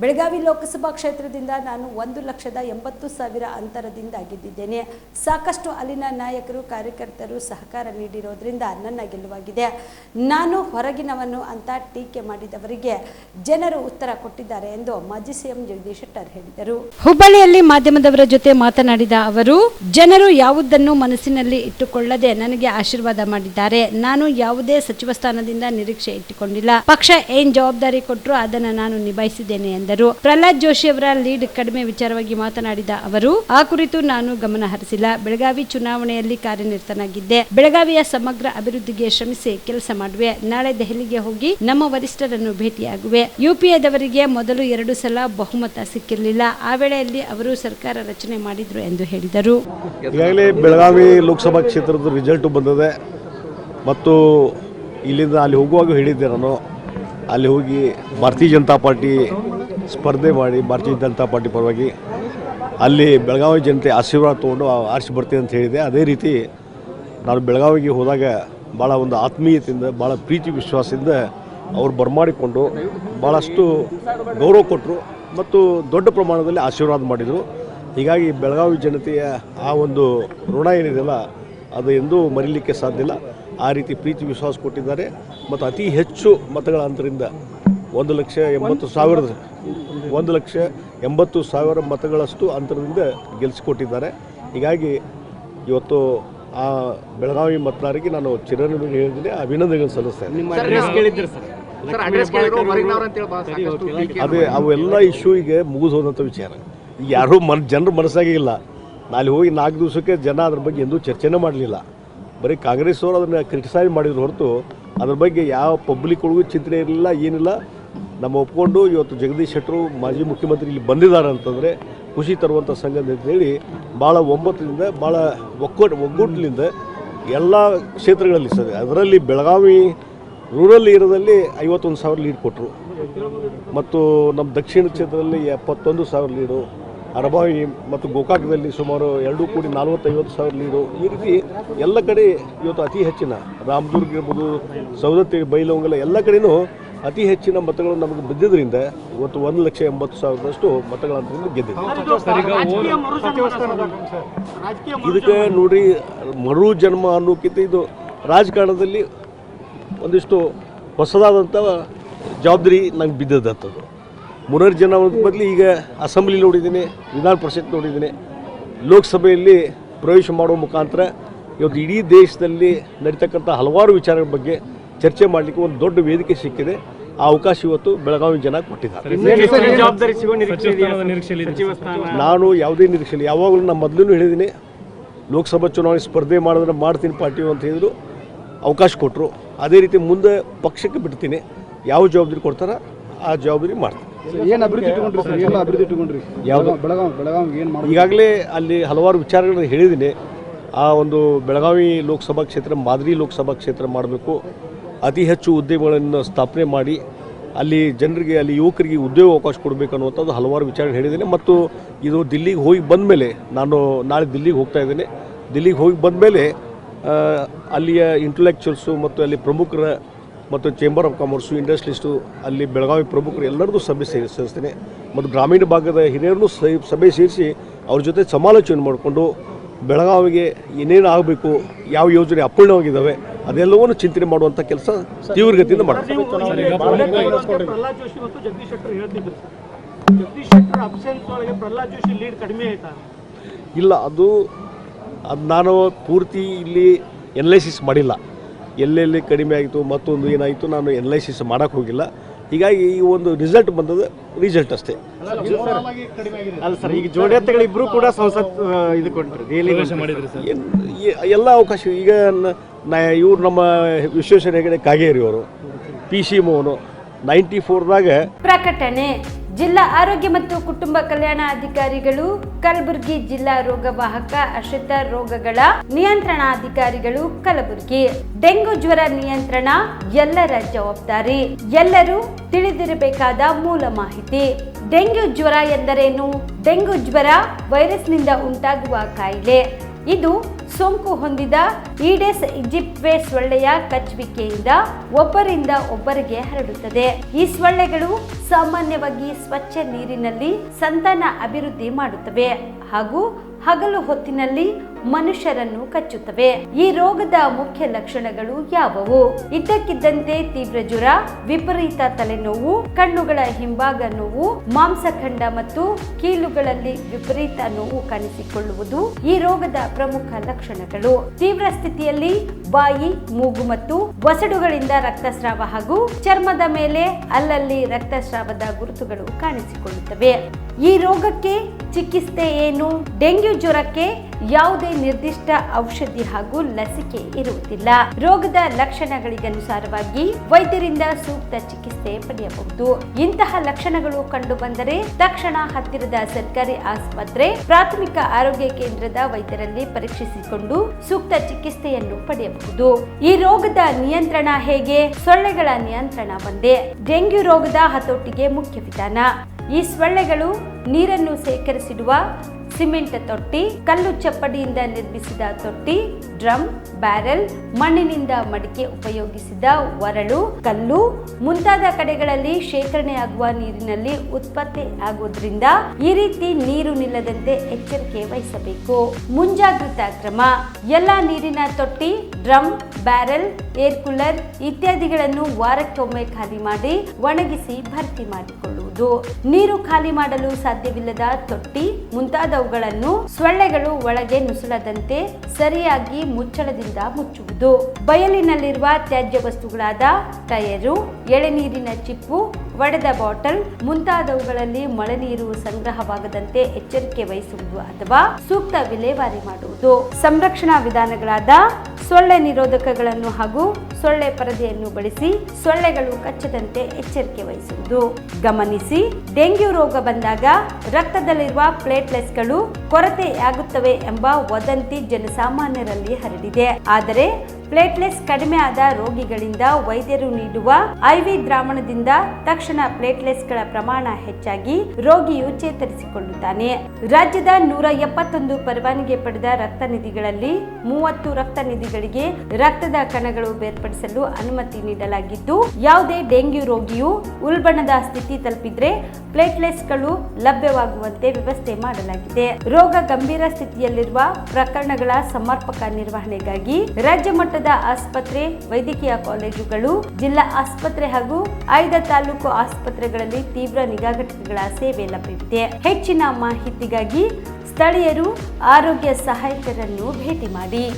ಬೆಳಗಾವಿ ಲೋಕಸಭಾ ಕ್ಷೇತ್ರದಿಂದ ನಾನು ಒಂದು ಲಕ್ಷದ ಎಂಬತ್ತು ಸಾವಿರ ಅಂತರದಿಂದ ಗೆದ್ದಿದ್ದೇನೆ. ಸಾಕಷ್ಟು ಅಲ್ಲಿನ ನಾಯಕರು, ಕಾರ್ಯಕರ್ತರು ಸಹಕಾರ ನೀಡಿರೋದ್ರಿಂದ ನನ್ನ ಗೆಲುವಾಗಿದೆ. ನಾನು ಹೊರಗಿನವನು ಅಂತ ಟೀಕೆ ಮಾಡಿದವರಿಗೆ ಜನರು ಉತ್ತರ ಕೊಟ್ಟಿದ್ದಾರೆ ಎಂದು ಮಾಜಿ ಸಿಎಂ ಜಗದೀಶ್ ಶೆಟ್ಟರ್ ಹೇಳಿದರು. ಹುಬ್ಬಳ್ಳಿಯಲ್ಲಿ ಮಾಧ್ಯಮದವರ ಜೊತೆ ಮಾತನಾಡಿದ ಅವರು, ಜನರು ಯಾವುದನ್ನು ಮನಸ್ಸಿನಲ್ಲಿ ಇಟ್ಟುಕೊಳ್ಳದೆ ನನಗೆ ಆಶೀರ್ವಾದ ಮಾಡಿದ್ದಾರೆ. ನಾನು ಯಾವುದೇ ಸಚಿವ ಸ್ಥಾನದಿಂದ ನಿರೀಕ್ಷೆ ಇಟ್ಟುಕೊಂಡಿಲ್ಲ. ಪಕ್ಷ ಏನ್ ಜವಾಬ್ದಾರಿ ಕೊಟ್ಟರು ಅದನ್ನು ನಾನು ನಿಭಾಯಿಸಿದ್ದೇನೆ ಎಂದರು. ಪ್ರಹ್ಲಾದ್ ಜೋಶಿ ಅವರ ಲೀಡ್ ಕಡಿಮೆ ವಿಚಾರವಾಗಿ ಮಾತನಾಡಿದ ಅವರು, ಆ ಕುರಿತು ನಾನು ಗಮನ ಹರಿಸಿಲ್ಲ. ಬೆಳಗಾವಿ ಚುನಾವಣೆಯಲ್ಲಿ ಕಾರ್ಯನಿರತನಾಗಿದ್ದೆ. ಬೆಳಗಾವಿಯ ಸಮಗ್ರ ಅಭಿವೃದ್ಧಿಗೆ ಶ್ರಮಿಸಿ ಕೆಲಸ ಮಾಡುವೆ. ನಾಳೆ ದೆಹಲಿಗೆ ಹೋಗಿ ನಮ್ಮ ವರಿಷ್ಠರನ್ನು ಭೇಟಿಯಾಗುವೆ. ಯುಪಿಎದವರಿಗೆ ಮೊದಲು ಎರಡು ಸಲ ಬಹುಮತ ಸಿಕ್ಕಿರಲಿಲ್ಲ. ಆ ವೇಳೆಯಲ್ಲಿ ಅವರು ಸರ್ಕಾರ ರಚನೆ ಮಾಡಿದ್ರು ಎಂದು ಹೇಳಿದರು. ಈಗಾಗಲೇ ಬೆಳಗಾವಿ ಲೋಕಸಭಾ ಕ್ಷೇತ್ರದ ರಿಸಲ್ಟ್ ಬಂದಿದೆ. ಮತ್ತು ಇಲ್ಲಿಂದ ಅಲ್ಲಿ ಹೋಗುವಾಗ ಹೇಳಿದ್ದೆ ನಾನು. ಅಲ್ಲಿ ಹೋಗಿ ಭಾರತೀಯ ಜನತಾ ಪಾರ್ಟಿ ಸ್ಪರ್ಧೆ ಮಾಡಿ ಭಾರತೀಯ ಜನತಾ ಪಾರ್ಟಿ ಪರವಾಗಿ ಅಲ್ಲಿ ಬೆಳಗಾವಿ ಜನತೆ ಆಶೀರ್ವಾದ ತೊಗೊಂಡು ಆರಿಸಿ ಬರ್ತೀನಿ ಅಂತ ಹೇಳಿದೆ. ಅದೇ ರೀತಿ ನಾನು ಬೆಳಗಾವಿಗೆ ಹೋದಾಗ ಭಾಳ ಒಂದು ಆತ್ಮೀಯತೆಯಿಂದ, ಭಾಳ ಪ್ರೀತಿ ವಿಶ್ವಾಸದಿಂದ ಅವ್ರು ಬರಮಾಡಿಕೊಂಡು ಭಾಳಷ್ಟು ಗೌರವ ಕೊಟ್ಟರು ಮತ್ತು ದೊಡ್ಡ ಪ್ರಮಾಣದಲ್ಲಿ ಆಶೀರ್ವಾದ ಮಾಡಿದರು. ಹೀಗಾಗಿ ಬೆಳಗಾವಿ ಜನತೆಯ ಆ ಒಂದು ಋಣ ಏನಿದೆಯಲ್ಲ, ಅದು ಎಂದೂ ಮರೀಲಿಕ್ಕೆ ಸಾಧ್ಯ ಇಲ್ಲ. ಆ ರೀತಿ ಪ್ರೀತಿ ವಿಶ್ವಾಸ ಕೊಟ್ಟಿದ್ದಾರೆ. ಮತ್ತು ಅತಿ ಹೆಚ್ಚು ಮತಗಳ ಅಂತರಿಂದ ಒಂದು ಲಕ್ಷ ಎಂಬತ್ತು ಸಾವಿರದ ಒಂದು ಲಕ್ಷ ಎಂಬತ್ತು ಸಾವಿರ ಮತಗಳಷ್ಟು ಅಂತರದಿಂದ ಗೆಲ್ಲಿಸಿಕೊಟ್ಟಿದ್ದಾರೆ ಹೀಗಾಗಿ ಇವತ್ತು ಆ ಬೆಳಗಾವಿ ಮತದಾರರಿಗೆ ನಾನು ಚಿರನ ಹೇಳಿದ್ದೀನಿ ಅಭಿನಂದನೆಗಳು ಸಲ್ಲಿಸ್ತೇನೆ ನಿಮ್ಮ ಅಡ್ರೆಸ್ ಕೇಳಿದ್ರಿ ಸರ್ ಸರ್ ಅಡ್ರೆಸ್ ಕೇಳಿದ್ರು ಹೊರಗಿನವ್ರು ಅಂತ ಹೇಳಿ ಸಾಕಷ್ಟು ಟೀಕೆ ಅದೇ ಅವೆಲ್ಲ ಇಶ್ಯೂ ಈಗ ಮುಗಿದು ಹೋದಂಥ ವಿಚಾರ. ಈಗ ಯಾರೂ ಮನ್ ಜನರ ಮನಸ್ಸಾಗಿಲ್ಲ ನಾಳೆ ಹೋಗಿ ನಾಲ್ಕು ದಿವಸಕ್ಕೆ ಜನ ಅದ್ರ ಬಗ್ಗೆ ಎಂದೂ ಚರ್ಚೆನೇ ಮಾಡಲಿಲ್ಲ. ಬರೀ ಕಾಂಗ್ರೆಸ್ ಅವರು ಅದನ್ನು ಕ್ರಿಟಿಸೈಸ್ ಮಾಡಿದ್ರು ಹೊರತು ಅದ್ರ ಬಗ್ಗೆ ಯಾವ ಪಬ್ಲಿಕ್ ಒಳಗೂ ಚಿಂತನೆ ಇರಲಿಲ್ಲ ಏನಿಲ್ಲ. ನಮ್ಮ ಒಪ್ಕೊಂಡು ಇವತ್ತು ಜಗದೀಶ್ ಶೆಟ್ಟರು ಮಾಜಿ ಮುಖ್ಯಮಂತ್ರಿ ಇಲ್ಲಿ ಬಂದಿದ್ದಾರೆ ಅಂತಂದರೆ ಖುಷಿ ತರುವಂಥ ಸಂಗತಿ ಅಂತೇಳಿ ಭಾಳ ಒಂಬತ್ತಿನಿಂದ ಭಾಳ ಒಕ್ಕೂಟ ಒಗ್ಗೂಟಲಿಂದ ಎಲ್ಲ ಕ್ಷೇತ್ರಗಳಲ್ಲಿ ಸರ್, ಅದರಲ್ಲಿ ಬೆಳಗಾವಿ ರೂರಲ್ ಏರಿಯಾದಲ್ಲಿ ಐವತ್ತೊಂದು ಸಾವಿರ ಲೀಡ್ ಕೊಟ್ಟರು ಮತ್ತು ನಮ್ಮ ದಕ್ಷಿಣ ಕ್ಷೇತ್ರದಲ್ಲಿ ಎಪ್ಪತ್ತೊಂದು ಸಾವಿರ ಲೀಡು ಅರಬಾವಿ ಮತ್ತು ಗೋಕಾಕದಲ್ಲಿ ಸುಮಾರು ಎರಡು ಕೋಟಿ ನಲ್ವತ್ತೈವತ್ತು ಸಾವಿರ ಲೀಡು ಈ ರೀತಿ ಎಲ್ಲ ಕಡೆ ಇವತ್ತು ಅತಿ ಹೆಚ್ಚಿನ, ರಾಮದುರ್ಗ ಇರ್ಬೋದು ಸೌದತ್ತಿ ಬೈಲವಂಗಲ ಎಲ್ಲ ಕಡೆನೂ ಅತಿ ಹೆಚ್ಚಿನ ಮತಗಳು ನಮಗೆ ಬಿದ್ದಿದ್ದರಿಂದ ಇವತ್ತು ಒಂದು ಲಕ್ಷ ಎಂಬತ್ತು ಸಾವಿರದಷ್ಟು ಮತಗಳ ಅಂತರಿಂದ ಗೆದ್ದಿದೆ ಇದಕ್ಕೆ ನೋಡ್ರಿ ಮರು ಜನ್ಮ ಅನ್ನೋಕ್ಕಿಂತ ಇದು ರಾಜಕಾರಣದಲ್ಲಿ ಒಂದಿಷ್ಟು ಹೊಸದಾದಂಥ ಜವಾಬ್ದಾರಿ ನಂಗೆ ಬಿದ್ದದಂಥದ್ದು. ಜನ ಬದಲು ಈಗ ಅಸೆಂಬ್ಲಿ ನೋಡಿದ್ದೀನಿ ವಿಧಾನ ಪರಿಷತ್ ನೋಡಿದ್ದೀನಿ. ಲೋಕಸಭೆಯಲ್ಲಿ ಪ್ರವೇಶ ಮಾಡುವ ಮುಖಾಂತರ ಇವತ್ತು ಇಡೀ ದೇಶದಲ್ಲಿ ನಡೀತಕ್ಕಂಥ ಹಲವಾರು ವಿಚಾರಗಳ ಬಗ್ಗೆ ಚರ್ಚೆ ಮಾಡಲಿಕ್ಕೆ ಒಂದು ದೊಡ್ಡ ವೇದಿಕೆ ಸಿಕ್ಕಿದೆ. ಆ ಅವಕಾಶ ಇವತ್ತು ಬೆಳಗಾವಿ ಜನ ಕೊಟ್ಟಿದ್ದಾರೆ. ನಾನು ಯಾವುದೇ ನಿರೀಕ್ಷೆ ಇಲ್ಲ. ಯಾವಾಗಲೂ ನಾನು ಮೊದಲೂ ಹೇಳಿದ್ದೀನಿ ಲೋಕಸಭಾ ಚುನಾವಣೆ ಸ್ಪರ್ಧೆ ಮಾಡಿದ್ರೆ ಮಾಡ್ತೀನಿ ಪಾರ್ಟಿ ಅಂತ ಹೇಳಿದ್ರು ಅವಕಾಶ ಕೊಟ್ಟರು ಅದೇ ರೀತಿ ಮುಂದೆ ಪಕ್ಷಕ್ಕೆ ಬಿಡ್ತೀನಿ. ಯಾವ ಜವಾಬ್ದಾರಿ ಕೊಡ್ತಾರ ಆ ಜವಾಬ್ದಾರಿ ಮಾಡ್ತೀನಿ. ಏನ್ ಅಭಿವೃದ್ಧಿ ಇಟ್ಕೊಂಡ್ರಿ ಸರ್? ಎಲ್ಲ ಅಭಿವೃದ್ಧಿ ಇಟ್ಕೊಂಡ್ರಿ ಬೆಳಗಾವಿ ಬೆಳಗಾವಿ ಏನ್ ಮಾಡಿ ಈಗಾಗಲೇ ಅಲ್ಲಿ ಹಲವಾರು ವಿಚಾರಗಳನ್ನು ಹೇಳಿದ್ದೀನಿ. ಆ ಒಂದು ಬೆಳಗಾವಿ ಲೋಕಸಭಾ ಕ್ಷೇತ್ರ ಮಾದರಿ ಲೋಕಸಭಾ ಕ್ಷೇತ್ರ ಮಾಡಬೇಕು. ಅತಿ ಹೆಚ್ಚು ಉದ್ಯಮಗಳನ್ನು ಸ್ಥಾಪನೆ ಮಾಡಿ ಅಲ್ಲಿ ಜನರಿಗೆ, ಅಲ್ಲಿ ಯುವಕರಿಗೆ ಉದ್ಯೋಗ ಅವಕಾಶ ಕೊಡಬೇಕು ಅನ್ನುವಂಥದ್ದು ಹಲವಾರು ವಿಚಾರ ಹೇಳಿದ್ದೇನೆ. ಮತ್ತು ಇದು ದಿಲ್ಲಿಗೆ ಹೋಗಿ ಬಂದ ಮೇಲೆ ನಾನು ನಾಳೆ ದಿಲ್ಲಿಗೆ ಹೋಗ್ತಾ ಇದ್ದೇನೆ. ದಿಲ್ಲಿಗೆ ಹೋಗಿ ಬಂದ ಮೇಲೆ ಅಲ್ಲಿಯ ಇಂಟಲೆಕ್ಚುಯಲ್ಸು ಮತ್ತು ಅಲ್ಲಿ ಪ್ರಮುಖರ ಮತ್ತು ಚೇಂಬರ್ ಆಫ್ ಕಾಮರ್ಸು ಇಂಡಸ್ಟ್ರಿಸ್ಟು ಅಲ್ಲಿ ಬೆಳಗಾವಿ ಪ್ರಮುಖರು ಎಲ್ಲರದ್ದು ಸಭೆ ಸೇರಿ, ಸೇರಿಸ್ತೇನೆ. ಮತ್ತು ಗ್ರಾಮೀಣ ಭಾಗದ ಹಿರಿಯರನ್ನು ಸಭೆ ಸೇರಿಸಿ ಅವ್ರ ಜೊತೆ ಸಮಾಲೋಚನೆ ಮಾಡಿಕೊಂಡು ಬೆಳಗಾವಿಗೆ ಏನೇನು ಆಗಬೇಕು, ಯಾವ ಯೋಜನೆ ಅಪೂರ್ಣವಾಗಿದ್ದಾವೆ ಅದೆಲ್ಲವನ್ನೂ ಚಿಂತನೆ ಮಾಡುವಂಥ ಕೆಲಸ ತೀವ್ರಗತಿಯಿಂದ ಮಾಡ್ತಾರೆ. ಪ್ರಹ್ಲಾದ್ ಜೋಶಿ ಮತ್ತು ಜಗದೀಶ್ ಶೆಟ್ಟರ್ ಹೇಳ್ತಿದ್ರು. ಸರ್. ಜಗದೀಶ್ ಶೆಟ್ಟರ್ ಅಬ್ಸೆನ್ಸ್ ಒಳಗೆ ಪ್ರಹ್ಲಾದ್ ಜೋಶಿ ಲೀಡ್ ಕಡಿಮೆ ಆಯ್ತಾ? ಇಲ್ಲ ಅದು ಅದು ನಾನು ಪೂರ್ತಿ ಇಲ್ಲಿ ಎನಲೈಸಿಸ್ ಮಾಡಿಲ್ಲ. ಎಲ್ಲೆಲ್ಲಿ ಕಡಿಮೆ ಆಯಿತು ಮತ್ತೊಂದು ಏನಾಯಿತು ನಾನು ಎನಲೈಸಿಸ್ ಮಾಡೋಕ್ಕೆ ಹೋಗಿಲ್ಲ. ಹೀಗಾಗಿ ಈ ಒಂದು ರಿಸಲ್ಟ್ ಬಂದದ್ದು ರಿಸಲ್ಟ್ ಅಷ್ಟೇ. ಅಲ್ಲ ಸರ್ ಈಗ ಜೋಡೆತ್ತುಗಳಿಬ್ರು ಕೂಡ ಸಂಸತ್ ಇದು ಕೊಟ್ಟರು ದೆಹಲಿ ಮಾಡಿದ್ರಿ ಸರ್. ಎಲ್ಲ ಅವಕಾಶ ಈಗ ನ- ಇವ್ರು ನಮ್ಮ ವಿಶ್ವೇಶ್ವರ ಹೆಗಡೆ ಕಾಗೇರಿ ಅವರು ಪಿ ಸಿ ಮೋಹನು ನೈಂಟಿ ಫೋರ್ದಾಗ ಪ್ರಕಟಣೆ. ಜಿಲ್ಲಾ ಆರೋಗ್ಯ ಮತ್ತು ಕುಟುಂಬ ಕಲ್ಯಾಣ ಅಧಿಕಾರಿಗಳು, ಕಲಬುರಗಿ ಜಿಲ್ಲಾ ರೋಗವಾಹಕ ಅಶ್ರಿತ ರೋಗಗಳ ನಿಯಂತ್ರಣಾಧಿಕಾರಿಗಳು, ಕಲಬುರಗಿ. ಡೆಂಗು ಜ್ವರ ನಿಯಂತ್ರಣ ಎಲ್ಲರ ಜವಾಬ್ದಾರಿ. ಎಲ್ಲರೂ ತಿಳಿದಿರಬೇಕಾದ ಮೂಲ ಮಾಹಿತಿ. ಡೆಂಗು ಜ್ವರ ಎಂದರೇನು? ಡೆಂಗು ಜ್ವರ ವೈರಸ್ನಿಂದ ಉಂಟಾಗುವ ಕಾಯಿಲೆ. ಇದು ಸೋಂಕು ಹೊಂದಿದ ಈಡೆಸ್ ಇಜಿಪ್ಟ್ವೆ ಸೊಳ್ಳೆಯ ಕಚ್ಚುವಿಕೆಯಿಂದ ಒಬ್ಬರಿಂದ ಒಬ್ಬರಿಗೆ ಹರಡುತ್ತದೆ. ಈ ಸೊಳ್ಳೆಗಳು ಸಾಮಾನ್ಯವಾಗಿ ಸ್ವಚ್ಛ ನೀರಿನಲ್ಲಿ ಸಂತಾನ ಅಭಿವೃದ್ಧಿ ಮಾಡುತ್ತವೆ ಹಾಗೂ ಹಗಲು ಹೊತ್ತಿನಲ್ಲಿ ಮನುಷ್ಯರನ್ನು ಕಚ್ಚುತ್ತವೆ. ಈ ರೋಗದ ಮುಖ್ಯ ಲಕ್ಷಣಗಳು ಯಾವುವು? ಇದ್ದಕ್ಕಿದ್ದಂತೆ ತೀವ್ರ ಜ್ವರ, ವಿಪರೀತ ತಲೆನೋವು, ಕಣ್ಣುಗಳ ಹಿಂಭಾಗ ನೋವು, ಮಾಂಸಖಂಡ ಮತ್ತು ಕೀಲುಗಳಲ್ಲಿ ವಿಪರೀತ ನೋವು ಕಾಣಿಸಿಕೊಳ್ಳುವುದು ಈ ರೋಗದ ಪ್ರಮುಖ ಲಕ್ಷಣಗಳು. ತೀವ್ರ ಸ್ಥಿತಿಯಲ್ಲಿ ಬಾಯಿ, ಮೂಗು ಮತ್ತು ವಸಡುಗಳಿಂದ ರಕ್ತಸ್ರಾವ ಹಾಗೂ ಚರ್ಮದ ಮೇಲೆ ಅಲ್ಲಲ್ಲಿ ರಕ್ತಸ್ರಾವದ ಗುರುತುಗಳು ಕಾಣಿಸಿಕೊಳ್ಳುತ್ತವೆ. ಈ ರೋಗಕ್ಕೆ ಚಿಕಿತ್ಸೆ ಏನು? ಡೆಂಗ್ಯೂ ಜ್ವರಕ್ಕೆ ಯಾವುದೇ ನಿರ್ದಿಷ್ಟ ಔಷಧಿ ಹಾಗೂ ಲಸಿಕೆ ಇರುವುದಿಲ್ಲ. ರೋಗದ ಲಕ್ಷಣಗಳಿಗನುಸಾರವಾಗಿ ವೈದ್ಯರಿಂದ ಸೂಕ್ತ ಚಿಕಿತ್ಸೆ ಪಡೆಯಬಹುದು. ಇಂತಹ ಲಕ್ಷಣಗಳು ಕಂಡು ಬಂದರೆ ತಕ್ಷಣ ಹತ್ತಿರದ ಸರ್ಕಾರಿ ಆಸ್ಪತ್ರೆ, ಪ್ರಾಥಮಿಕ ಆರೋಗ್ಯ ಕೇಂದ್ರದ ವೈದ್ಯರಲ್ಲಿ ಪರೀಕ್ಷಿಸಿಕೊಂಡು ಸೂಕ್ತ ಚಿಕಿತ್ಸೆಯನ್ನು ಪಡೆಯಬಹುದು. ಈ ರೋಗದ ನಿಯಂತ್ರಣ ಹೇಗೆ? ಸೊಳ್ಳೆಗಳ ನಿಯಂತ್ರಣ ಒಂದೇ. ಡೆಂಗ್ಯೂ ರೋಗದ ಹತೋಟಿಗೆ ಮುಖ್ಯ ವಿಧಾನ. ಈ ಸೊಳ್ಳೆಗಳು ನೀರನ್ನು ಸೇಕರಿಸಿಡುವ ಸಿಮೆಂಟ್ ತೊಟ್ಟಿ, ಕಲ್ಲು ಚಪ್ಪಡಿಯಿಂದ ನಿರ್ಮಿಸಿದ ತೊಟ್ಟಿ, ಡ್ರಮ್, ಬ್ಯಾರೆಲ್, ಮಣ್ಣಿನಿಂದ ಮಡಿಕೆ ಉಪಯೋಗಿಸಿದ ಒರಳು, ಕಲ್ಲು, ಮುಂತಾದ ಕಡೆಗಳಲ್ಲಿ ಶೇಖರಣೆಯಾಗುವ ನೀರಿನಲ್ಲಿ ಉತ್ಪತ್ತಿ ಆಗುವುದರಿಂದ ಈ ರೀತಿ ನೀರು ನಿಲ್ಲದಂತೆ ಎಚ್ಚರಿಕೆ ವಹಿಸಬೇಕು. ಮುಂಜಾಗ್ರತಾ ಕ್ರಮ, ಎಲ್ಲ ನೀರಿನ ತೊಟ್ಟಿ, ಡ್ರಮ್, ಬ್ಯಾರೆಲ್, ಏರ್ ಕೂಲರ್ ಇತ್ಯಾದಿಗಳನ್ನು ವಾರಕ್ಕೊಮ್ಮೆ ಖಾಲಿ ಮಾಡಿ ಒಣಗಿಸಿ ಭರ್ತಿ ಮಾಡಿಕೊಳ್ಳುವುದು. ನೀರು ಖಾಲಿ ಮಾಡಲು ಸಾಧ್ಯವಿಲ್ಲದ ತೊಟ್ಟಿ ಮುಂತಾದವುಗಳನ್ನು ಸೊಳ್ಳೆಗಳು ಒಳಗೆ ನುಸುಳದಂತೆ ಸರಿಯಾಗಿ ಮುಚ್ಚಳದಿಂದ ಮುಚ್ಚುವುದು. ಬಯಲಿನಲ್ಲಿರುವ ತ್ಯಾಜ್ಯ ವಸ್ತುಗಳಾದ ಟಯರು ಎಳೆನೀರಿನ ಚಿಪ್ಪು ಒಡೆದ ಬಾಟಲ್, ಮುಂತಾದವುಗಳಲ್ಲಿ ಮಳೆ ನೀರು ಸಂಗ್ರಹವಾಗದಂತೆ ಎಚ್ಚರಿಕೆ ವಹಿಸುವುದು ಅಥವಾ ಸೂಕ್ತ ವಿಲೇವಾರಿ ಮಾಡುವುದು. ಸಂರಕ್ಷಣಾ ವಿಧಾನಗಳಾದ ಸೊಳ್ಳೆ ನಿರೋಧಕಗಳನ್ನು ಹಾಗೂ ಸೊಳ್ಳೆ ಪರದೆಯನ್ನು ಬಳಸಿ ಸೊಳ್ಳೆಗಳು ಕಚ್ಚದಂತೆ ಎಚ್ಚರಿಕೆ ವಹಿಸುವುದು. ಗಮನಿಸಿ, ಡೆಂಗ್ಯೂ ರೋಗ ಬಂದಾಗ ರಕ್ತದಲ್ಲಿರುವ ಪ್ಲೇಟ್ಲೆಟ್ಸ್ಗಳು ಕೊರತೆಯಾಗುತ್ತವೆ ಎಂಬ ವದಂತಿ ಜನಸಾಮಾನ್ಯರಲ್ಲಿ ಹರಡಿದೆ. ಆದರೆ ಪ್ಲೇಟ್ಲೆಟ್ಸ್ ಕಡಿಮೆ ಆದ ರೋಗಿಗಳಿಂದ ವೈದ್ಯರು ನೀಡುವ ಐವಿ ದ್ರಾವಣದಿಂದ ತಕ್ಷಣ ಪ್ಲೇಟ್ಲೆಟ್ಸ್ಗಳ ಪ್ರಮಾಣ ಹೆಚ್ಚಾಗಿ ರೋಗಿಯು ಚೇತರಿಸಿಕೊಳ್ಳುತ್ತಾನೆ. ರಾಜ್ಯದ ನೂರ ಎಪ್ಪತ್ತೊಂದು ಪರವಾನಗಿ ಪಡೆದ ರಕ್ತ ನಿಧಿಗಳಲ್ಲಿ ಮೂವತ್ತು ರಕ್ತ ನಿಧಿಗಳಿಗೆ ರಕ್ತದ ಕಣಗಳು ಬೇರ್ಪಡಿಸಲು ಅನುಮತಿ ನೀಡಲಾಗಿದ್ದು, ಯಾವುದೇ ಡೆಂಗ್ಯೂ ರೋಗಿಯು ಉಲ್ಬಣದ ಸ್ಥಿತಿ ತಲುಪಿದ್ರೆ ಪ್ಲೇಟ್ಲೆಟ್ಸ್ಗಳು ಲಭ್ಯವಾಗುವಂತೆ ವ್ಯವಸ್ಥೆ ಮಾಡಲಾಗಿದೆ. ರೋಗ ಗಂಭೀರ ಸ್ಥಿತಿಯಲ್ಲಿರುವ ಪ್ರಕರಣಗಳ ಸಮರ್ಪಕ ನಿರ್ವಹಣೆಗಾಗಿ ರಾಜ್ಯ ಮಟ್ಟದ ಆಸ್ಪತ್ರೆ, ವೈದ್ಯಕೀಯ ಕಾಲೇಜುಗಳು, ಜಿಲ್ಲಾ ಆಸ್ಪತ್ರೆ ಹಾಗೂ ಆಯ್ದ ತಾಲೂಕು ಆಸ್ಪತ್ರೆಗಳಲ್ಲಿ ತೀವ್ರ ನಿಗಾ ಘಟಕಗಳ ಸೇವೆ ಲಭ್ಯವಿದೆ. ಹೆಚ್ಚಿನ ಮಾಹಿತಿಗಾಗಿ ಸ್ಥಳೀಯರು ಆರೋಗ್ಯ ಸಹಾಯಕರನ್ನು ಭೇಟಿ ಮಾಡಿ.